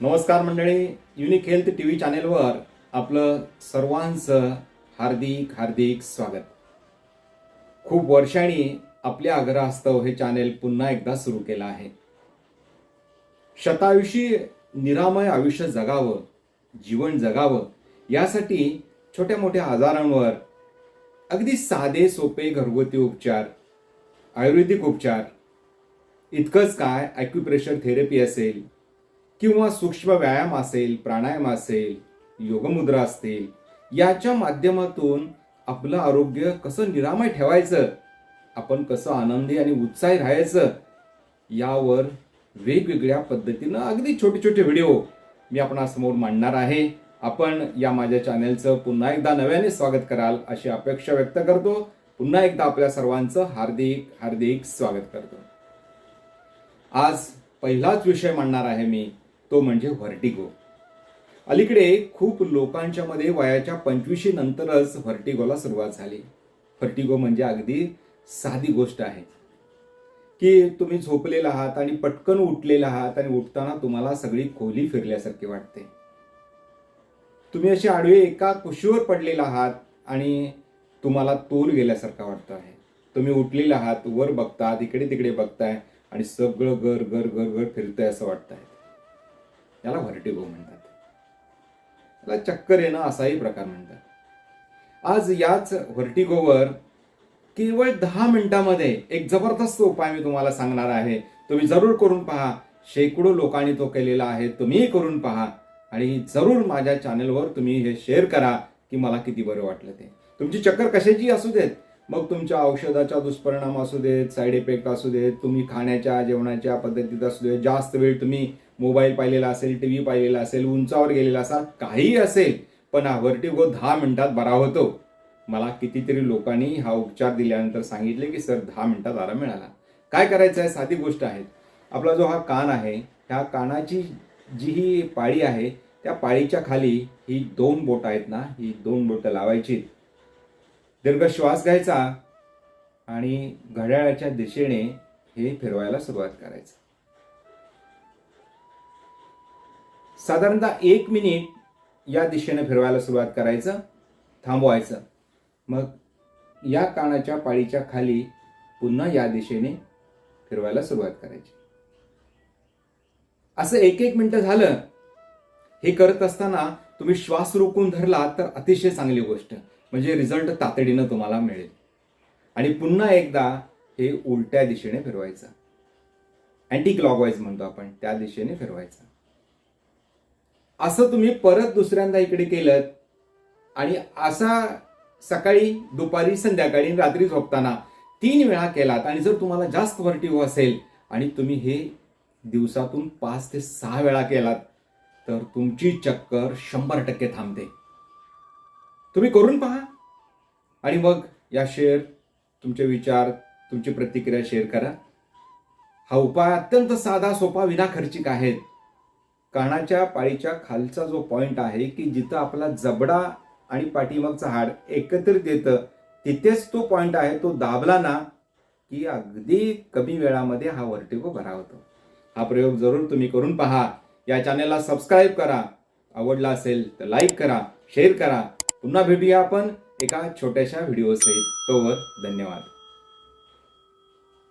नमस्कार मंडळी. Unique health T V चॅनेलवर आपलं सर्वांचं हार्दिक हार्दिक स्वागत. खूप वर्षांनी आपल्या आग्रहास्तव हे चॅनेल पुन्हा एकदा सुरू केलं आहे. शतायुषी निरामय आयुष्य जगावं जीवन जगावं यासाठी छोट्या मोठ्या आजारांवर अगदी साधे सोपे घरगुती उपचार आयुर्वेदिक उपचार इतकंच काय ॲक्युप्रेशर थेरपी असेल किंवा सूक्ष्म व्यायाम असेल प्राणायाम असेल योगमुद्रा असतील याच्या माध्यमातून आपलं आरोग्य कसं निरामय ठेवायचं आपण कसं आनंदी आणि उत्साही राहायचं यावर वेगवेगळ्या पद्धतीनं अगदी छोटे छोटे व्हिडिओ मी आपणासमोर मांडणार आहे. आपण या माझ्या चॅनेलचं पुन्हा एकदा नव्याने स्वागत कराल अशी अपेक्षा व्यक्त करतो. पुन्हा एकदा आपल्या सर्वांचं हार्दिक हार्दिक स्वागत करतो. आज पहिलाच विषय मांडणार आहे मी. तो म्हणजे व्हर्टिगो. अलीकडे खूप लोकांच्या मध्ये वयाच्या पंचवीशी नंतरच व्हर्टिगोला सुरुवात झाली. व्हर्टिगो म्हणजे अगदी साधी गोष्ट आहे. की तुम्ही झोपलेला आहात आणि पटकन उठलेला आहात आणि उठताना तुम्हाला सगळी खोली फिरल्यासारखी वाटते. तुम्ही असे आडवे एका कुशीवर पडलेला आहात आणि तुम्हाला तोल गेल्यासारखा वाटतो आहे. तुम्ही उठलेला आहात वर बघतात इकडे तिकडे बघताय आणि सगळं घर घर घर घर फिरतंय असं वाटतंय. याला व्हर्टिगो म्हणतात. याला चक्कर येणं असाही प्रकार म्हणतात. आज याच व्हर्टिगोवर केवळ दहा मिनिटामध्ये एक जबरदस्त उपाय मी तुम्हाला सांगणार आहे. तुम्ही जरूर करून पहा. शेकडो लोकांनी तो केलेला आहे. तुम्हीही करून पहा. आणि जरूर माझ्या चॅनलवर तुम्ही हे शेअर करा की मला किती बरं वाटलं ते. तुमची चक्कर कशाची असू देत मग तुमच्या औषधाचा दुष्परिणाम असू देत साईड इफेक्ट असू देत तुम्ही खाण्याच्या जेवणाच्या पद्धतीत असू देत जास्त वेळ तुम्ही मोबाईल पाहिलेला असेल टी व्ही पाहिलेला असेल उंचावर गेलेला असाल काहीही असेल पण हा व्हर्टिगो दहा मिनिटात बरा होतो. मला कितीतरी लोकांनी हा उपचार दिल्यानंतर सांगितले की सर दहा मिनिटात आराम मिळाला. काय करायचं आहे? साधी गोष्ट आहे. आपला जो हा कान आहे ह्या कानाची जी ही पाळी आहे त्या पाळीच्या खाली ही दोन बोट आहेत ना ही दोन बोटं लावायची दीर्घ श्वास घ्यायचा आणि घड्याळाच्या दिशेने हे फिरवायला सुरुवात करायचं. साधारणतः एक मिनिट या दिशेने फिरवायला सुरुवात करायचं थांबवायचं. मग या कानाच्या पाळीच्या खाली पुन्हा या दिशेने फिरवायला सुरुवात करायची. असं एक एक मिनटं झालं हे करत असताना तुम्ही श्वास रोखून धरला तर अतिशय चांगली गोष्ट. म्हणजे रिझल्ट तातडीनं तुम्हाला मिळेल. आणि पुन्हा एकदा हे उलट्या दिशेने फिरवायचं. अँटी क्लॉकवाईज म्हणतो आपण त्या दिशेने फिरवायचं. असं तुम्ही परत दुसऱ्यांदा इकडे केलं आणि असा सकाळी दुपारी संध्याकाळी रात्री झोपताना तीन वेळा केलात आणि जर तुम्हाला जास्त व्हर्टिओ असेल आणि तुम्ही हे दिवसातून पाच ते सहा वेळा केलात तर तुमची चक्कर शंभर टक्के थांबते. तुम्ही करून पहा. आणि मग या शेअर तुमचे विचार तुमची प्रतिक्रिया शेअर करा. हा उपाय अत्यंत साधा सोपा विनाखर्चिक आहे. कानाच्या पाळीच्या खालचा जो पॉइंट आहे की जिथं आपला जबडा आणि पाठीमागचं हाड एकत्रित येतं तिथेच तो पॉइंट आहे तो दाबला ना की अगदी कमी वेळामध्ये हा वर्टिगो भरा होतो. हा प्रयोग जरूर तुम्ही करून पहा. या चॅनेलला सबस्क्राईब करा. आवडला असेल तर लाईक करा शेअर करा. पुन्हा भेटूया आपण एका छोट्याशा व्हिडिओ सहित तोवर धन्यवाद.